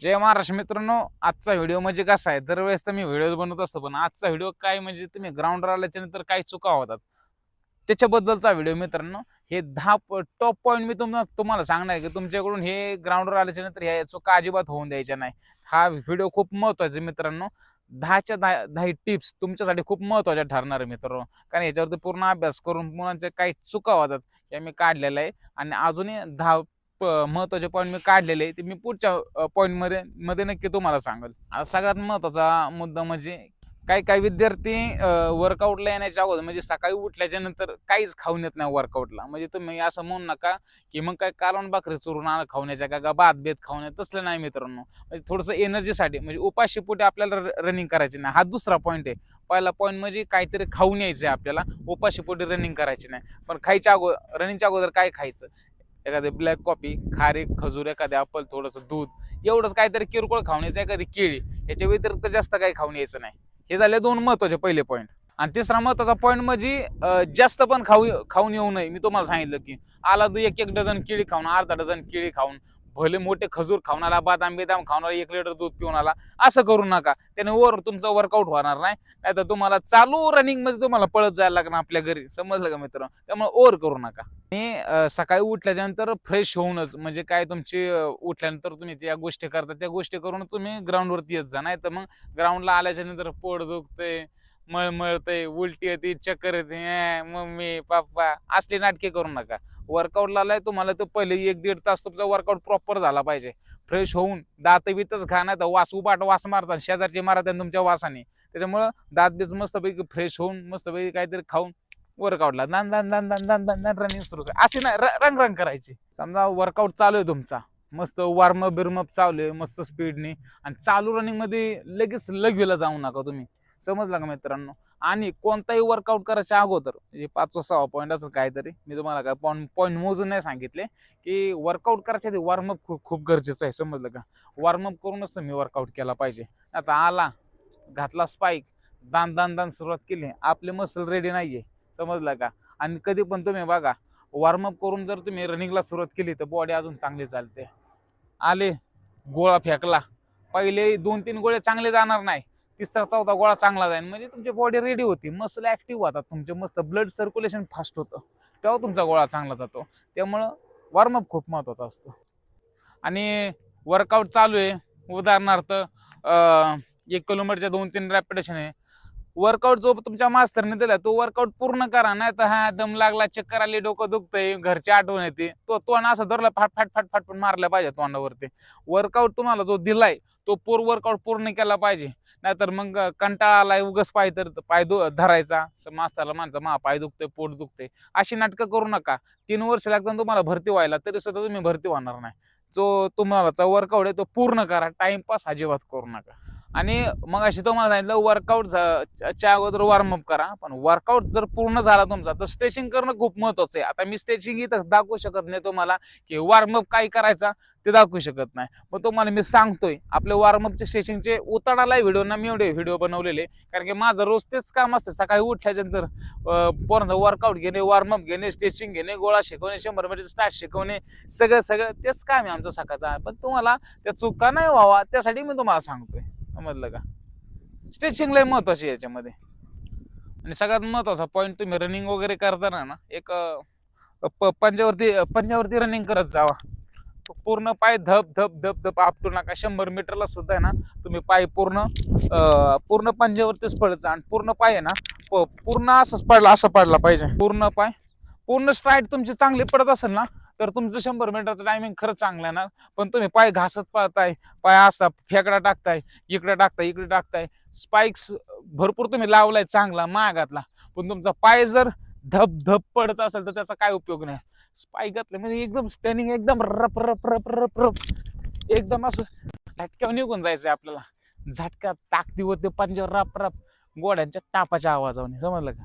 जय महाराष्ट्र मित्रांनो आजचा व्हिडिओ म्हणजे कसा आहे? दरवेळेस तर मी व्हिडिओ बनवत असतो पण आजचा व्हिडिओ काय म्हणजे तुम्ही ग्राउंडवर आल्याच्यानंतर काही चुका होतात? त्याच्याबद्दलचा व्हिडिओ मित्रांनो हे दहा टॉप पॉईंट मी तुम्हाला तुम्हाला सांगणार की तुमच्याकडून हे ग्राउंडवर आल्याच्यानंतर ह्या चुका अजिबात होऊन द्यायच्या नाही. हा व्हिडिओ खूप महत्त्वाचा मित्रांनो. दहाच्या दहा दहा टिप्स तुमच्यासाठी खूप महत्त्वाच्या ठरणार आहे मित्रांनो. कारण याच्यावरती पूर्ण अभ्यास करून मुलांच्या काही चुका होतात या मी काढलेल्या आहे. आणि अजूनही दहा महत्त्वाचे पॉईंट मी काढलेले ते मी पुढच्या पॉईंटमध्ये मध्ये नक्की तुम्हाला सांगेल. आता सगळ्यात महत्त्वाचा मुद्दा म्हणजे काही काही विद्यार्थी वर्कआउटला येण्याच्या अगोदर म्हणजे सकाळी उठल्याच्या नंतर काहीच खाऊन येत नाही वर्कआउटला म्हणजे तुम्ही असं म्हणू नका की मग काय कालवण भाकरी चुरून आणा खावण्याच्या का का भात बेत खावण्या तसलं नाही मित्रांनो. म्हणजे थोडंसं एनर्जीसाठी म्हणजे उपाशी पुढे आपल्याला रनिंग करायची नाही. हा दुसरा पॉईंट आहे. पहिला पॉईंट म्हणजे काहीतरी खाऊन यायचं आहे आपल्याला. उपाशी पुढे रनिंग करायची नाही. पण खायच्या अगोदर रनिंगच्या अगोदर काय खायचं? एखादी ब्लॅक कॉफी खारी खजूर एखादे आपल थोडंसं दूध एवढंच काहीतरी किरकोळ खाऊन यायचं एखादी केळी याच्या व्यतिरिक्त जास्त काही खाऊन यायचं नाही. हे झाले दोन महत्त्वाचे पहिले पॉईंट आणि तिसरा महत्त्वाचा पॉईंट म्हणजे जास्त पण खाऊ खाऊन येऊ नये. मी तुम्हाला सांगितलं की आला तू एक एक डझन केळी खाऊन अर्धा डझन केळी खाऊन भले मोठे खजूर खाऊन आला बदाम बिदाम खाऊन आला एक लिटर दूध पिऊन आला असं करू नका. त्याने ओव्हर तुमचा वर्कआउट होणार नाही. नाही तर तुम्हाला चालू रनिंगमध्ये तुम्हाला पळत जायला लागणार आपल्या घरी. समजलं का मित्र त्यामुळे ओव्हर करू नका. आणि सकाळी उठल्याच्यानंतर फ्रेश होऊनच म्हणजे काय तुमची उठल्यानंतर तुम्ही त्या गोष्टी करता त्या गोष्टी करून तुम्ही ग्राउंडवरती येत जा. नाही तर मग ग्राउंडला आल्याच्यानंतर पोट दुखते मळमळते उलटी येते चक्कर येते मम्मी पप्पा असले नाटके करू नका. वर्कआउटला लालाय तुम्हाला तर पहिले एक दीड तास तुमचा वर्कआउट प्रॉपर झाला पाहिजे. फ्रेश होऊन दात बीतच खा नाही तर वास उबाट वास मारतात शेजारचे मारतात तुमच्या वासाने. त्याच्यामुळं दात बीच मस्तपैकी फ्रेश होऊन मस्तपैकी काहीतरी खाऊन वर्कआउटला दान दान दान दान दान दान दान रनिंग सुरू कर. अशी नाही र- रंग रंग करायची. समजा वर्कआउट चालू आहे तुमचा. मस्त वॉर्मअप बिर्मअप चालू आहे मस्त स्पीडने आणि चालू रनिंगमध्ये लगेच लगवेला जाऊ नका तुम्ही. समजलं का मित्रांनो? आणि कोणताही वर्कआउट करायच्या अगोदर म्हणजे पाचवा सहा पॉईंट असेल काहीतरी मी तुम्हाला काय पॉईंट पॉईंट मोजून नाही सांगितले की वर्कआउट करायच्या आधी वॉर्मअप खूप खूप गरजेचं आहे समजलं का? वॉर्मअप करूनच तुम्ही वर्कआउट केला पाहिजे. आता आला घातला स्पाईक दान दान दान सुरुवात केली आपले मसल रेडी नाही आहे समजलं का? आणि कधी पण तुम्ही बघा वॉर्मअप करून जर तुम्ही रनिंगला सुरुवात केली तर बॉडी अजून चांगली चालते. आले गोळा फेकला पहिले दोन तीन गोळे चांगले जाणार नाही. तिसरा चौथा गोळा चांगला जाईल म्हणजे तुमची बॉडी रेडी होती. मसल ऍक्टिव्ह होतात तुमचे मस्त ब्लड सर्क्युलेशन फास्ट होतं. तेव्हा तुमचा गोळा चांगला जातो. त्यामुळं वॉर्मअप खूप महत्त्वाचा असतो. आणि वर्कआउट चालू आहे. उदाहरणार्थ एक किलोमीटरच्या दोन तीन रॅपिटेशन आहे. वर्कआउट जो तुमच्या मास्तरने दिला तो वर्कआउट पूर्ण करा नाही तर हा दम लागला चक्कर आली डोकं दुखतंय घरची आठवण येते. तो तोंड असं धरला फाट फाट फाट फाट पण मारला पाहिजे तोंडावरती. वर्कआउट तुम्हाला जो दिलाय तो पूर वर्कआउट पूर्ण केला पाहिजे. नाहीतर मग कंटाळा आलाय उगस पाय तर पाय दु धरायचा. मास्तरला माणसा मा पाय दुखते पोट दुखतंय. अशी नाटकं करू नका. तीन वर्ष लागतात तुम्हाला भरती व्हायला तरी सुद्धा तुम्ही भरती होणार नाही. जो तुम्हाला वर्कआउट आहे तो पूर्ण करा. टाइमपास अजिबात करू नका. आणि मग अशी तुम्हाला सांगितलं वर्कआउट च्या अगोदर वॉर्मअप करा. पण वर्कआउट जर पूर्ण झाला तुमचा तर स्ट्रेचिंग करणं खूप महत्वाचं आहे. आता मी स्ट्रेचिंग इथं दाखवू शकत नाही तुम्हाला की वॉर्मअप काय करायचा ते दाखवू शकत नाही. पण तुम्हाला मी सांगतोय आपले वॉर्मअपचे स्ट्रेचिंगचे उताडाला व्हिडिओ ना मी एवढे व्हिडिओ बनवलेले. कारण की माझं रोज तेच काम असतं. सकाळी उठल्याच्यानंतर पोरांचं वर्कआउट घेणे वॉर्मअप घेणे स्ट्रेचिंग घेणे गोळा शिकवणे शंभर मीटर स्टार्ट शिकवणे सगळं सगळं तेच काम आहे आमचं सकाळचं. पण तुम्हाला त्या चुका नाही व्हावा त्यासाठी मी तुम्हाला सांगतोय. समजलं का? स्ट्रेचिंग लय महत्वाची याच्यामध्ये. आणि सगळ्यात महत्त्वाचा पॉईंट तुम्ही रनिंग वगैरे करताना ना एक प- पंजावरती पंजावरती रनिंग करत जावा. पूर्ण पाय धप धप धप धप आपटू नका. शंभर मीटरला सुद्धा आहे ना तुम्ही पाय पूर्ण पूर्ण पंजावरतीच पडत जा आणि पूर्ण पाय आहे ना प- पूर्ण असंच पडला असं पडला पाहिजे. पूर्ण पाय पूर्ण स्ट्राईट तुमची चांगली पडत असेल ना तर तुमचं शंभर मीटरचं टायमिंग खरंच चांगलं येणार पण तुम्ही पाय घासत पळताय पाय असा फेकडा टाकताय इकडे टाकताय इकडे टाकताय. स्पाइक्स भरपूर तुम्ही लावलाय चांगला महागातला पण तुमचा पाय जर धप धप पडत असेल तर त्याचा काय उपयोग नाही. स्पाइक घातलं म्हणजे एकदम स्टनिंग एकदम रप रप रप रप रप. एकदम असं झटक्यावर निघून जायचंय आपल्याला. झटका ताकदी होते पंजाब रप रप. गोड्यांच्या टापाच्या आवाजाने समजलं का?